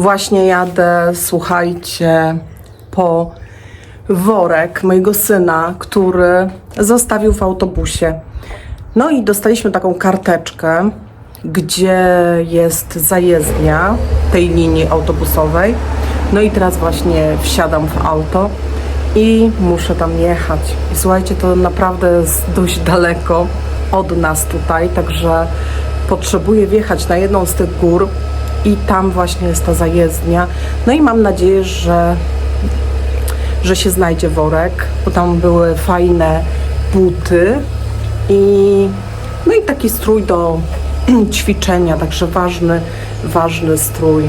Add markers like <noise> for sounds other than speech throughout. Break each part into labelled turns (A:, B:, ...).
A: Właśnie jadę, słuchajcie, po worek mojego syna, który zostawił w autobusie. No i dostaliśmy taką karteczkę, gdzie jest zajezdnia tej linii autobusowej. No i teraz właśnie wsiadam w auto i muszę tam jechać. I słuchajcie, to naprawdę jest dość daleko od nas tutaj, także potrzebuję wjechać na jedną z tych gór i tam właśnie jest ta zajezdnia. No i mam nadzieję, że że się znajdzie worek, bo tam były fajne buty i no i taki strój do <clears throat> ćwiczenia, także ważny, ważny strój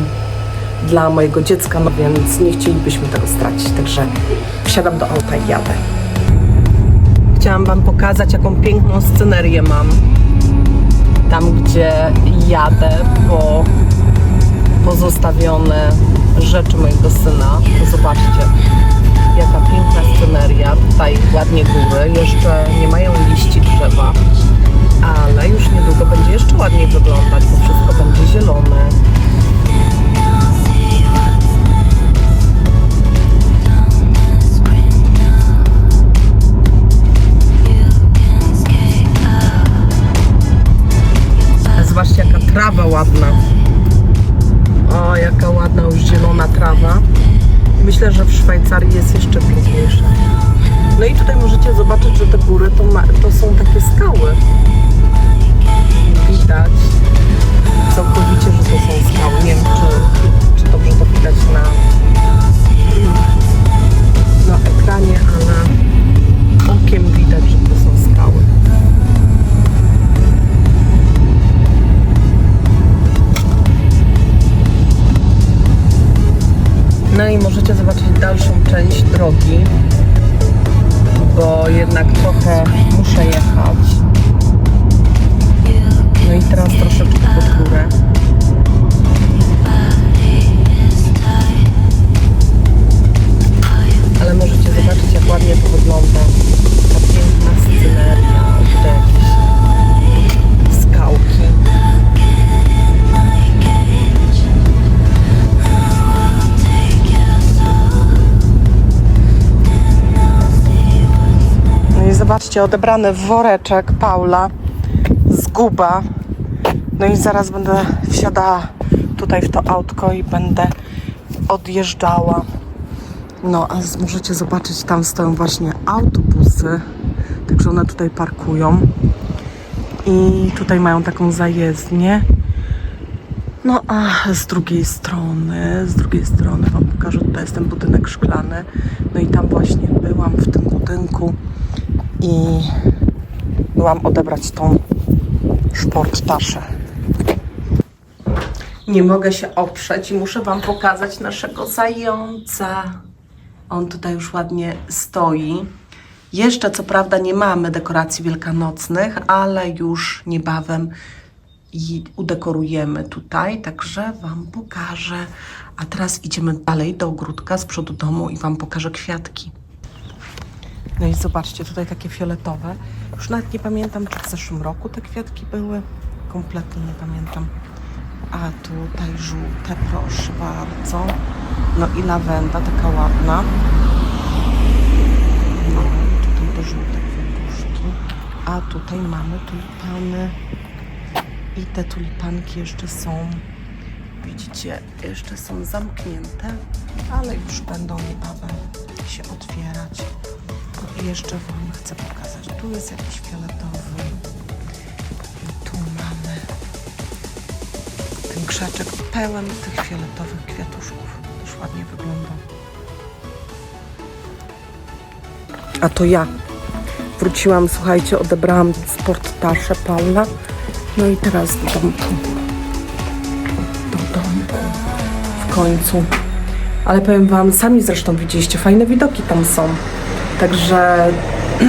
A: dla mojego dziecka, no więc nie chcielibyśmy tego stracić, także wsiadam do auta i jadę. Chciałam Wam pokazać, jaką piękną scenerię mam. Tam, gdzie jadę po pozostawione rzeczy mojego syna. Zobaczcie, jaka piękna sceneria. Tutaj ładnie góry, jeszcze nie mają liści drzewa, ale już niedługo będzie jeszcze ładniej wyglądać, bo wszystko będzie zielone. Zobaczcie, jaka trawa ładna. O, jaka ładna już zielona trawa. Myślę, że w Szwajcarii jest jeszcze piękniejsza. No i tutaj możecie zobaczyć, że te góry to, ma, to są takie skały. Widać całkowicie, że to są skały. Nie wiem, czy, czy dobrze to widać na, na ekranie, ale okiem widać, że No i możecie zobaczyć dalszą część drogi, bo jednak trochę muszę jechać. Odebrany woreczek Paula, zguba. No i zaraz będę wsiadała tutaj w to autko i będę odjeżdżała. No, a z- możecie zobaczyć, tam stoją właśnie autobusy, także one tutaj parkują. I tutaj mają taką zajezdnię. No a z drugiej strony, z drugiej strony Wam pokażę, tutaj jest ten budynek szklany. No i tam właśnie byłam w tym budynku i byłam odebrać tą szporttaszę. Nie mogę się oprzeć i muszę Wam pokazać naszego zająca. On tutaj już ładnie stoi. Jeszcze co prawda nie mamy dekoracji wielkanocnych, ale już niebawem udekorujemy tutaj, także Wam pokażę. A teraz idziemy dalej do ogródka z przodu domu i Wam pokażę kwiatki. No i zobaczcie, tutaj takie fioletowe. Już nawet nie pamiętam, czy w zeszłym roku te kwiatki były. Kompletnie nie pamiętam. A tutaj żółte, proszę bardzo. No i lawenda taka ładna. No, tutaj te żółte kwiatuszki. A tutaj mamy tulipany. I te tulipanki jeszcze są, widzicie, jeszcze są zamknięte, ale już będą niebawem się otwierać. Jeszcze Wam chcę pokazać. Tu jest jakiś fioletowy. Tu mamy ten krzaczek pełen tych fioletowych kwiatuszków. Też ładnie wygląda. A to ja. Wróciłam, słuchajcie, odebrałam sporttaszę Paula. No i teraz do domku. Do domku. W końcu. Ale powiem Wam, sami zresztą widzieliście, fajne widoki tam są. Także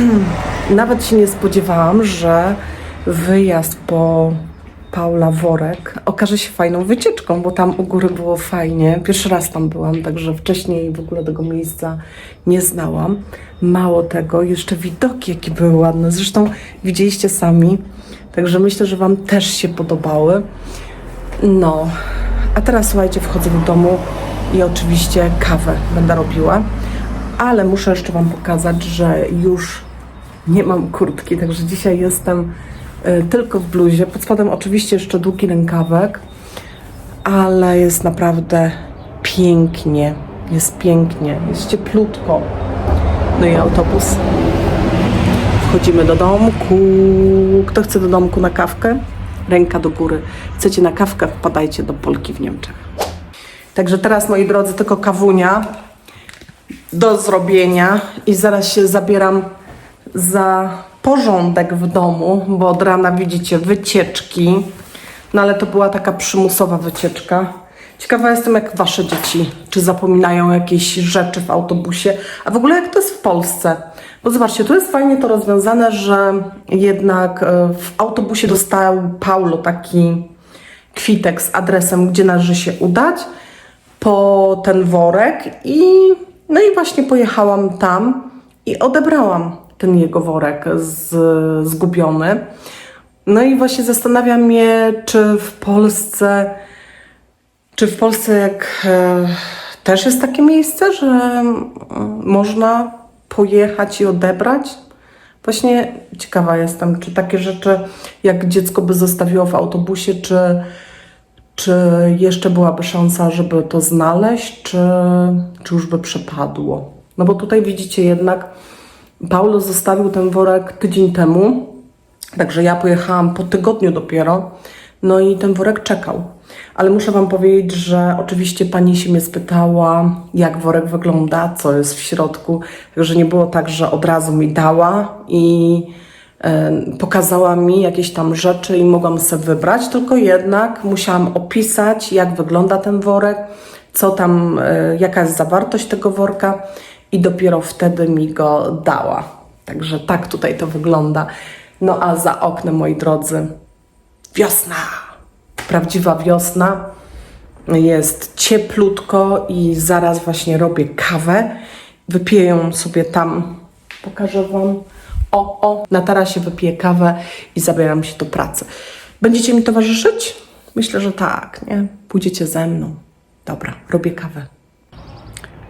A: <clears throat> nawet się nie spodziewałam, że wyjazd po Paula Worek okaże się fajną wycieczką, bo tam u góry było fajnie. Pierwszy raz tam byłam, także wcześniej w ogóle tego miejsca nie znałam. Mało tego, jeszcze widoki jakie były ładne. Zresztą widzieliście sami. Także myślę, że Wam też się podobały. No, A teraz słuchajcie, wchodzę do domu i oczywiście kawę będę robiła. Ale muszę jeszcze Wam pokazać, że już nie mam kurtki, także dzisiaj jestem y, tylko w bluzie. Pod spodem oczywiście jeszcze długi rękawek, ale jest naprawdę pięknie. Jest pięknie, jest cieplutko. No i autobus. Wchodzimy do domku. Kto chce do domku na kawkę? Ręka do góry. Chcecie na kawkę? Wpadajcie do Polki w Niemczech. Także teraz, moi drodzy, tylko kawunia do zrobienia i zaraz się zabieram za porządek w domu, bo od rana widzicie wycieczki, no ale to była taka przymusowa wycieczka. Ciekawa jestem, jak wasze dzieci, czy zapominają jakieś rzeczy w autobusie, a w ogóle jak to jest w Polsce. Bo zobaczcie, tu jest fajnie to rozwiązane, że jednak e, w autobusie dostał Paulo taki kwitek z adresem, gdzie należy się udać po ten worek i no i właśnie pojechałam tam i odebrałam ten jego worek z, zgubiony. No i właśnie zastanawiam mnie, czy w Polsce, czy w Polsce jak e, też jest takie miejsce, że mm, można pojechać i odebrać? Właśnie ciekawa jestem, czy takie rzeczy jak dziecko by zostawiło w autobusie, czy, czy jeszcze byłaby szansa, żeby to znaleźć, czy, czy już by przepadło? No bo tutaj widzicie jednak, Paulo zostawił ten worek tydzień temu, także ja pojechałam po tygodniu dopiero, no i ten worek czekał. Ale muszę Wam powiedzieć, że oczywiście pani się mnie spytała, jak worek wygląda, co jest w środku, także nie było tak, że od razu mi dała i pokazała mi jakieś tam rzeczy i mogłam sobie wybrać, tylko jednak musiałam opisać, jak wygląda ten worek, co tam, e, jaka jest zawartość tego worka i dopiero wtedy mi go dała. Także tak tutaj to wygląda. No a za oknem, moi drodzy, wiosna. Prawdziwa wiosna. Jest cieplutko i zaraz właśnie robię kawę. Wypiję ją sobie tam. Pokażę Wam. O, o, na tarasie wypiję kawę i zabieram się do pracy. Będziecie mi towarzyszyć? Myślę, że tak, nie? Pójdziecie ze mną. Dobra, robię kawę.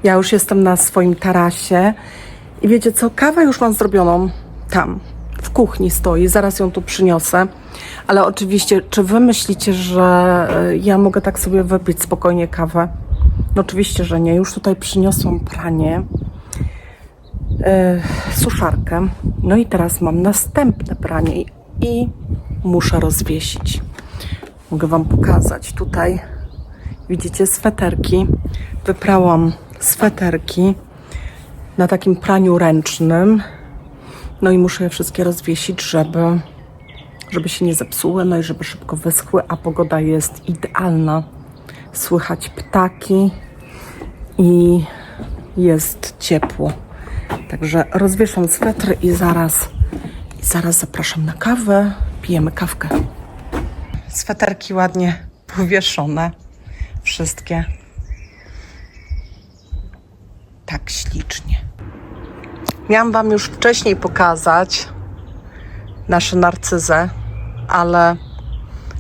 A: Ja już jestem na swoim tarasie i wiecie co? Kawę już mam zrobioną tam, w kuchni stoi, zaraz ją tu przyniosę. Ale oczywiście, czy wy myślicie, że y, ja mogę tak sobie wypić spokojnie kawę? No oczywiście, że nie. Już tutaj przyniosłam pranie, suszarkę. No i teraz mam następne pranie i, i muszę rozwiesić. Mogę wam pokazać tutaj. Widzicie sweterki. Wyprałam sweterki na takim praniu ręcznym. No i muszę je wszystkie rozwiesić, żeby, żeby się nie zepsuły, no i żeby szybko wyschły, a pogoda jest idealna. Słychać ptaki i jest ciepło. Także rozwieszam swetry i zaraz, i zaraz zapraszam na kawę. Pijemy kawkę. Sweterki ładnie powieszone. Wszystkie. Tak ślicznie. Miałam Wam już wcześniej pokazać nasze narcyzę, ale,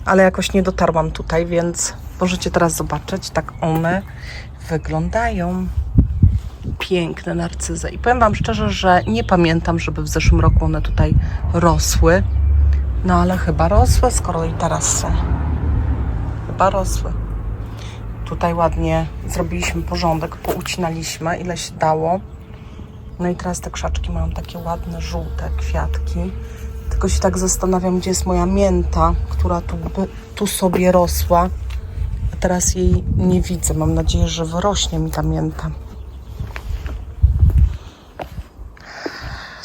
A: ale jakoś nie dotarłam tutaj, więc możecie teraz zobaczyć, tak one wyglądają. Piękne narcyzy. I powiem Wam szczerze, że nie pamiętam, żeby w zeszłym roku one tutaj rosły. No ale chyba rosły, skoro i teraz są. Chyba rosły. Tutaj ładnie zrobiliśmy porządek, poucinaliśmy ile się dało. No i teraz te krzaczki mają takie ładne, żółte kwiatki. Tylko się tak zastanawiam, gdzie jest moja mięta, która tu, tu sobie rosła. A teraz jej nie widzę. Mam nadzieję, że wyrośnie mi ta mięta.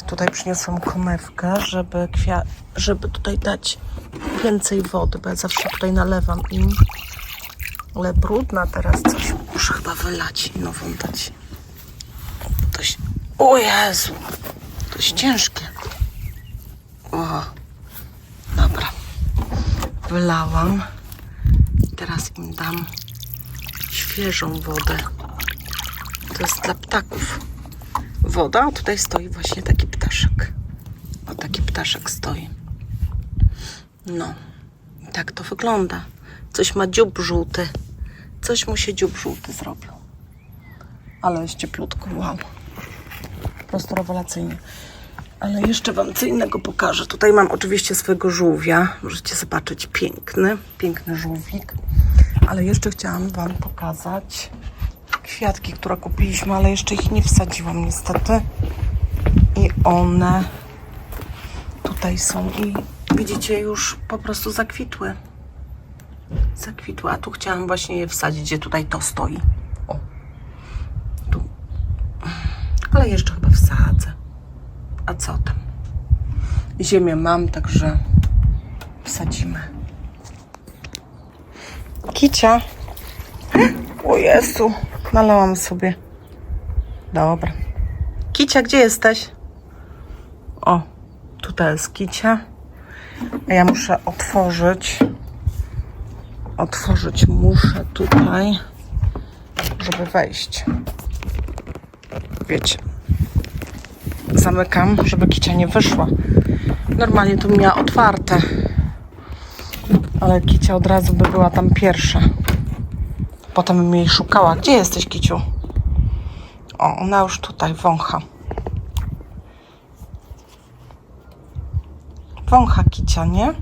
A: Tutaj przyniosłam konewkę, żeby, kwia- żeby tutaj dać więcej wody, bo ja zawsze tutaj nalewam im. Ale brudna teraz coś. Muszę chyba wylać i nową dać. To się... O Jezu! Jest ciężkie. O, dobra. Wylałam. Teraz im dam świeżą wodę. To jest dla ptaków woda, tutaj stoi właśnie taki ptaszek. O, taki ptaszek stoi. No, tak to wygląda. Coś ma dziób żółty. coś mu się dziób żółty zrobił. Ale jest cieplutko, wow. Po prostu rewelacyjnie. Ale jeszcze Wam co innego pokażę. Tutaj mam oczywiście swojego żółwia. Możecie zobaczyć, piękny, piękny żółwik. Ale jeszcze chciałam Wam pokazać kwiatki, które kupiliśmy, ale jeszcze ich nie wsadziłam niestety. One tutaj są i widzicie, już po prostu zakwitły. Zakwitły, a tu chciałam właśnie je wsadzić, gdzie tutaj to stoi. O, tu. Ale jeszcze chyba wsadzę. A co tam? Ziemię mam, także wsadzimy. Kicia. O Jezu, nalałam sobie. Dobra. Kicia, gdzie jesteś? O, tutaj jest Kicia. A ja muszę otworzyć. Otworzyć muszę tutaj, żeby wejść. Wiecie. Zamykam, żeby Kicia nie wyszła. Normalnie to miała otwarte. Ale Kicia od razu by była tam pierwsza. Potem bym jej szukała. Gdzie jesteś, Kiciu? O, ona już tutaj wącha. Wącha Kicia, nie?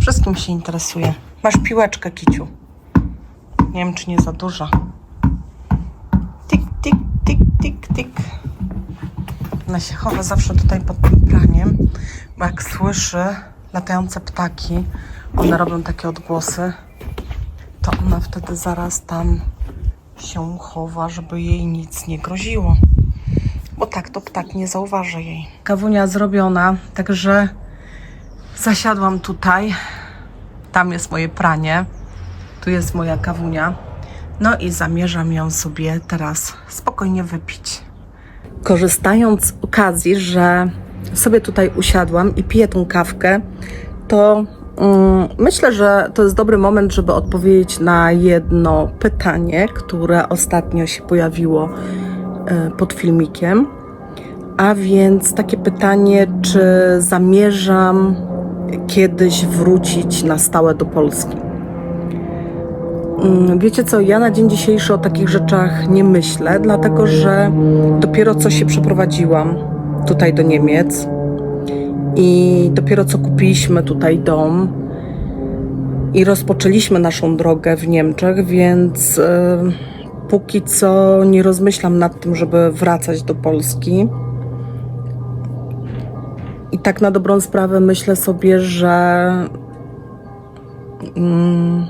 A: Wszystkim się interesuje. Masz piłeczkę, Kiciu. Nie wiem, czy nie za duża. Tik, tik, tik, tik, tik. Ona się chowa zawsze tutaj pod tym praniem, bo jak słyszy latające ptaki, one robią takie odgłosy, to ona wtedy zaraz tam się chowa, żeby jej nic nie groziło. Bo tak to ptak nie zauważy jej. Kawunia zrobiona, także zasiadłam tutaj. Tam jest moje pranie. Tu jest moja kawunia. No i zamierzam ją sobie teraz spokojnie wypić. Korzystając z okazji, że sobie tutaj usiadłam i piję tą kawkę, to mm, myślę, że to jest dobry moment, żeby odpowiedzieć na jedno pytanie, które ostatnio się pojawiło e, pod filmikiem. A więc takie pytanie, czy zamierzam kiedyś wrócić na stałe do Polski? Mm, Wiecie co, ja na dzień dzisiejszy o takich rzeczach nie myślę, dlatego że dopiero co się przeprowadziłam tutaj do Niemiec i dopiero co kupiliśmy tutaj dom i rozpoczęliśmy naszą drogę w Niemczech, więc e, póki co nie rozmyślam nad tym, żeby wracać do Polski. I tak na dobrą sprawę myślę sobie, że mm,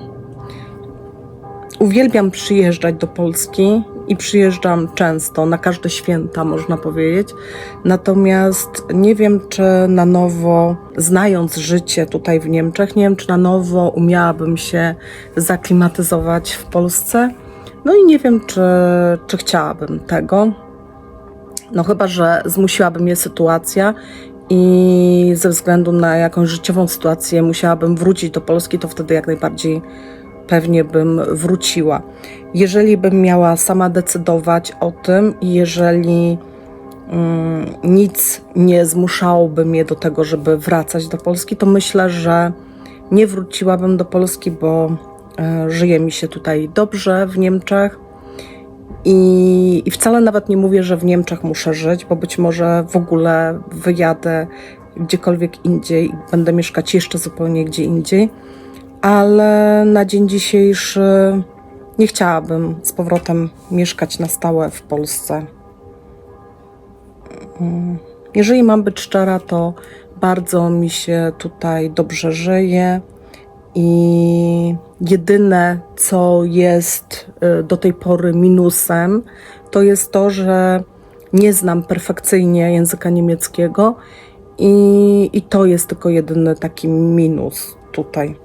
A: uwielbiam przyjeżdżać do Polski i przyjeżdżam często, na każde święta można powiedzieć. Natomiast nie wiem, czy na nowo, znając życie tutaj w Niemczech, nie wiem, czy na nowo umiałabym się zaklimatyzować w Polsce. No i nie wiem, czy, czy chciałabym tego. No chyba, że zmusiłaby mnie sytuacja i ze względu na jakąś życiową sytuację musiałabym wrócić do Polski, to wtedy jak najbardziej pewnie bym wróciła. Jeżeli bym miała sama decydować o tym i jeżeli mm, nic nie zmuszałoby mnie do tego, żeby wracać do Polski, to myślę, że nie wróciłabym do Polski, bo e, żyje mi się tutaj dobrze w Niemczech. I, I wcale nawet nie mówię, że w Niemczech muszę żyć, bo być może w ogóle wyjadę gdziekolwiek indziej i będę mieszkać jeszcze zupełnie gdzie indziej. Ale na dzień dzisiejszy nie chciałabym z powrotem mieszkać na stałe w Polsce. Mm, Jeżeli mam być szczera, to bardzo mi się tutaj dobrze żyje i jedyne, co jest y, do tej pory minusem, to jest to, że nie znam perfekcyjnie języka niemieckiego i, i to jest tylko jedyny taki minus tutaj.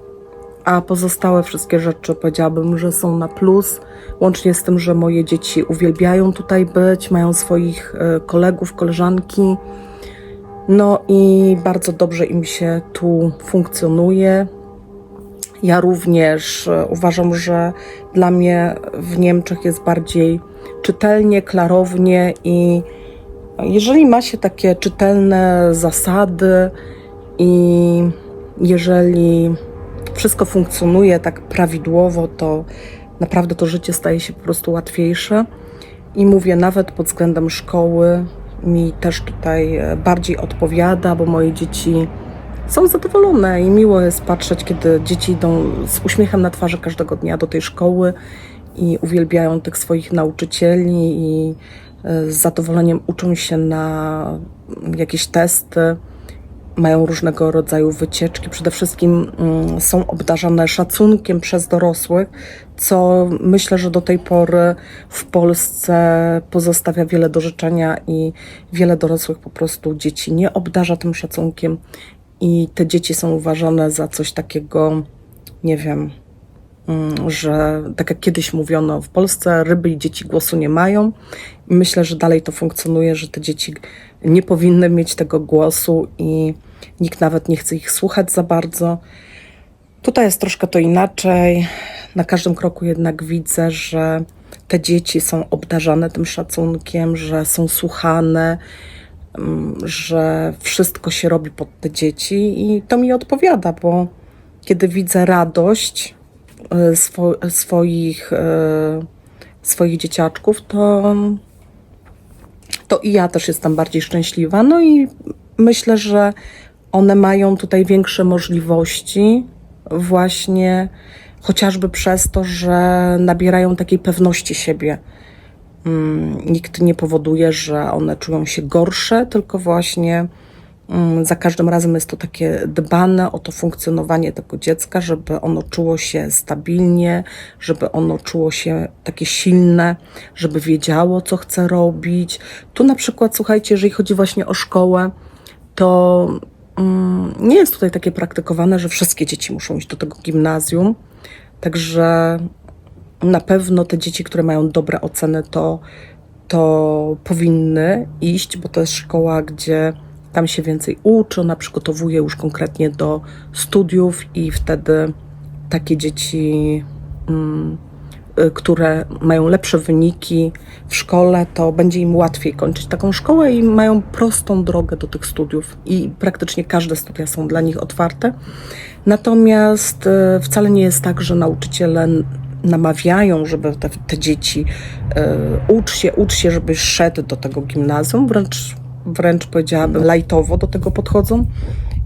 A: A pozostałe wszystkie rzeczy powiedziałabym, że są na plus, łącznie z tym, że moje dzieci uwielbiają tutaj być, mają swoich y, kolegów, koleżanki. No i bardzo dobrze im się tu funkcjonuje. Ja również e, uważam, że dla mnie w Niemczech jest bardziej czytelnie, klarownie i jeżeli ma się takie czytelne zasady i jeżeli wszystko funkcjonuje tak prawidłowo, to naprawdę to życie staje się po prostu łatwiejsze. I mówię, nawet pod względem szkoły mi też tutaj e, bardziej odpowiada, bo moje dzieci są zadowolone i miło jest patrzeć, kiedy dzieci idą z uśmiechem na twarzy każdego dnia do tej szkoły i uwielbiają tych swoich nauczycieli i e, z zadowoleniem uczą się na jakieś testy, mają różnego rodzaju wycieczki. Przede wszystkim mm, są obdarzane szacunkiem przez dorosłych, co myślę, że do tej pory w Polsce pozostawia wiele do życzenia i wiele dorosłych po prostu dzieci nie obdarza tym szacunkiem i te dzieci są uważane za coś takiego, nie wiem, mm, że tak jak kiedyś mówiono, w Polsce ryby i dzieci głosu nie mają. I myślę, że dalej to funkcjonuje, że te dzieci nie powinny mieć tego głosu i nikt nawet nie chce ich słuchać za bardzo. Tutaj jest troszkę to inaczej. Na każdym kroku jednak widzę, że te dzieci są obdarzane tym szacunkiem, że są słuchane, że wszystko się robi pod te dzieci i to mi odpowiada, bo kiedy widzę radość y, swo swoich, y, swoich dzieciaczków, to, to i ja też jestem bardziej szczęśliwa. No i myślę, że one mają tutaj większe możliwości, właśnie chociażby przez to, że nabierają takiej pewności siebie. Mm, nikt nie powoduje, że one czują się gorsze, tylko właśnie mm, za każdym razem jest to takie dbane o to funkcjonowanie tego dziecka, żeby ono czuło się stabilnie, żeby ono czuło się takie silne, żeby wiedziało, co chce robić. Tu na przykład, słuchajcie, jeżeli chodzi właśnie o szkołę, to mm, nie jest tutaj takie praktykowane, że wszystkie dzieci muszą iść do tego gimnazjum. Także na pewno te dzieci, które mają dobre oceny, to, to powinny iść, bo to jest szkoła, gdzie tam się więcej uczy, ona przygotowuje już konkretnie do studiów i wtedy takie dzieci. Mm, Y, które mają lepsze wyniki w szkole, to będzie im łatwiej kończyć taką szkołę i mają prostą drogę do tych studiów i praktycznie każde studia są dla nich otwarte. Natomiast y, wcale nie jest tak, że nauczyciele namawiają, żeby te, te dzieci y, ucz się, ucz się, żebyś szedł do tego gimnazjum, wręcz, wręcz powiedziałabym lajtowo do tego podchodzą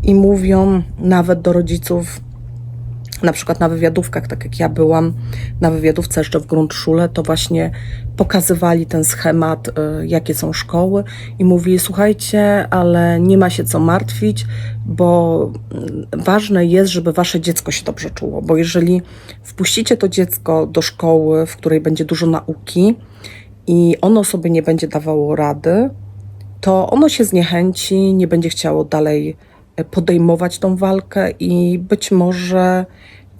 A: i mówią nawet do rodziców, na przykład na wywiadówkach, tak jak ja byłam na wywiadówce jeszcze w Grundschule, to właśnie pokazywali ten schemat, y, jakie są szkoły i mówili, słuchajcie, ale nie ma się co martwić, bo mm, ważne jest, żeby wasze dziecko się dobrze czuło, bo jeżeli wpuścicie to dziecko do szkoły, w której będzie dużo nauki i ono sobie nie będzie dawało rady, to ono się zniechęci, nie będzie chciało dalej podejmować tą walkę i być może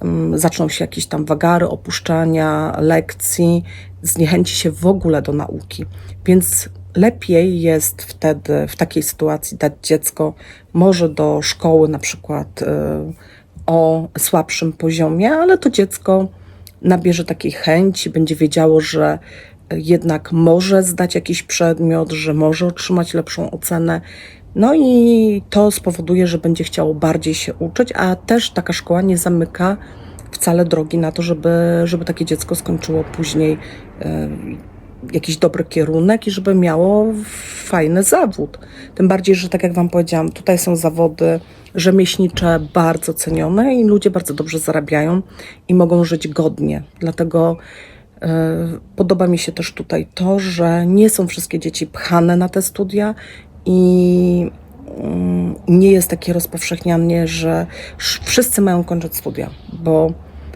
A: um, zaczną się jakieś tam wagary, opuszczania lekcji, zniechęci się w ogóle do nauki. Więc lepiej jest wtedy w takiej sytuacji dać dziecko może do szkoły na przykład y, o słabszym poziomie, ale to dziecko nabierze takiej chęci, będzie wiedziało, że jednak może zdać jakiś przedmiot, że może otrzymać lepszą ocenę, no i to spowoduje, że będzie chciało bardziej się uczyć, a też taka szkoła nie zamyka wcale drogi na to, żeby, żeby takie dziecko skończyło później e, jakiś dobry kierunek i żeby miało fajny zawód. Tym bardziej, że tak jak Wam powiedziałam, tutaj są zawody rzemieślnicze bardzo cenione i ludzie bardzo dobrze zarabiają i mogą żyć godnie. Dlatego podoba mi się też tutaj to, że nie są wszystkie dzieci pchane na te studia i mm, nie jest takie rozpowszechnianie, że wszyscy mają kończyć studia, bo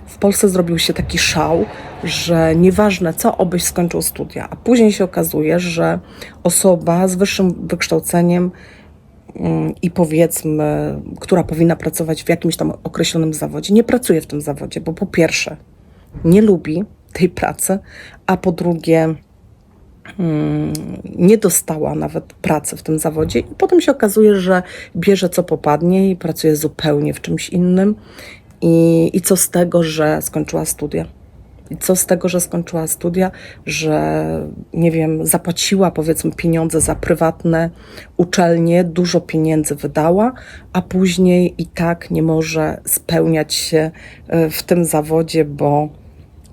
A: w Polsce zrobił się taki szał, że nieważne co, obyś skończył studia, a później się okazuje, że osoba z wyższym wykształceniem mm, i powiedzmy, która powinna pracować w jakimś tam określonym zawodzie, nie pracuje w tym zawodzie, bo po pierwsze nie lubi tej pracy, a po drugie Hmm, nie dostała nawet pracy w tym zawodzie i potem się okazuje, że bierze co popadnie i pracuje zupełnie w czymś innym. I, I co z tego, że skończyła studia? I co z tego, że skończyła studia, że nie wiem, zapłaciła powiedzmy pieniądze za prywatne uczelnie, dużo pieniędzy wydała, a później i tak nie może spełniać się e, w tym zawodzie, bo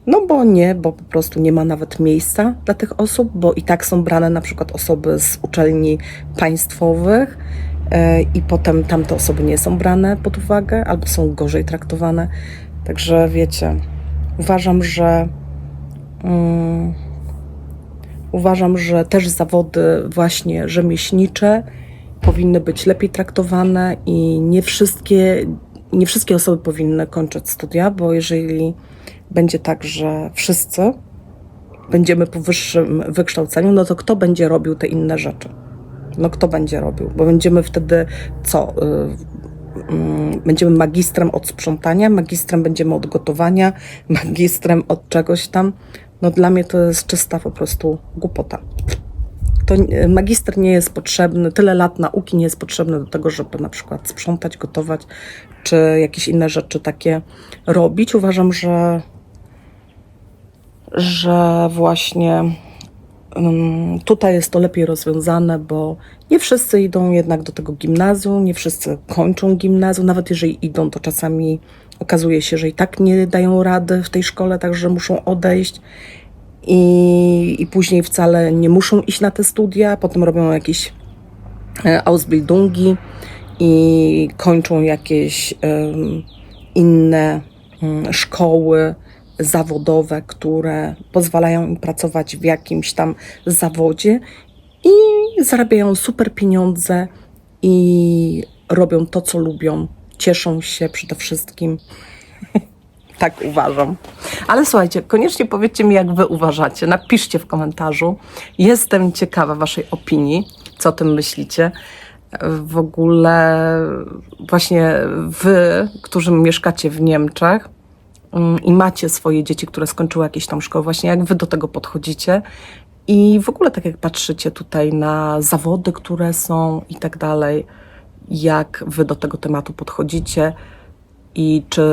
A: No bo nie, bo po prostu nie ma nawet miejsca dla tych osób, bo i tak są brane na przykład osoby z uczelni państwowych e, i potem tamte osoby nie są brane pod uwagę albo są gorzej traktowane. Także wiecie, uważam, że mm, uważam, że też zawody właśnie rzemieślnicze powinny być lepiej traktowane i nie wszystkie, nie wszystkie osoby powinny kończyć studia, bo jeżeli będzie tak, że wszyscy będziemy po wyższym wykształceniu, no to kto będzie robił te inne rzeczy? No kto będzie robił? Bo będziemy wtedy co? Y, mm, Będziemy magistrem od sprzątania, magistrem będziemy od gotowania, <laughs> magistrem od czegoś tam. No dla mnie to jest czysta po prostu głupota. To magister nie jest potrzebny, tyle lat nauki nie jest potrzebne do tego, żeby na przykład sprzątać, gotować, czy jakieś inne rzeczy takie robić. Uważam, że że właśnie ym, tutaj jest to lepiej rozwiązane, bo nie wszyscy idą jednak do tego gimnazjum, nie wszyscy kończą gimnazjum, nawet jeżeli idą, to czasami okazuje się, że i tak nie dają rady w tej szkole, także muszą odejść. I, i później wcale nie muszą iść na te studia, potem robią jakieś e, Ausbildungi i kończą jakieś em, inne mm, szkoły zawodowe, które pozwalają im pracować w jakimś tam zawodzie i zarabiają super pieniądze i robią to, co lubią. Cieszą się przede wszystkim. <laughs> tak uważam. Ale słuchajcie, koniecznie powiedzcie mi, jak wy uważacie. Napiszcie w komentarzu. Jestem ciekawa waszej opinii, co o tym myślicie. W ogóle właśnie wy, którzy mieszkacie w Niemczech, i macie swoje dzieci, które skończyły jakieś tam szkoły, właśnie jak wy do tego podchodzicie? I w ogóle tak jak patrzycie tutaj na zawody, które są i tak dalej, jak wy do tego tematu podchodzicie? I czy,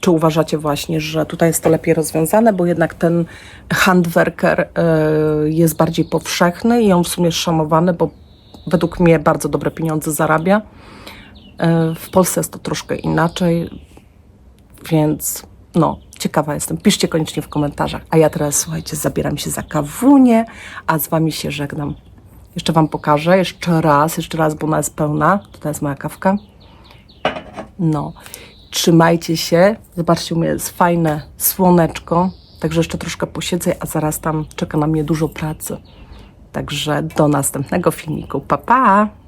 A: czy uważacie właśnie, że tutaj jest to lepiej rozwiązane, bo jednak ten handwerker y, jest bardziej powszechny i on w sumie szanowany, bo według mnie bardzo dobre pieniądze zarabia. Y, W Polsce jest to troszkę inaczej, więc no, ciekawa jestem. Piszcie koniecznie w komentarzach. A ja teraz, słuchajcie, zabieram się za kawunię, a z wami się żegnam. Jeszcze wam pokażę, jeszcze raz, jeszcze raz, bo ona jest pełna. Tutaj jest moja kawka. No, trzymajcie się. Zobaczcie, u mnie jest fajne słoneczko. Także jeszcze troszkę posiedzę, a zaraz tam czeka na mnie dużo pracy. Także do następnego filmiku. Pa, pa!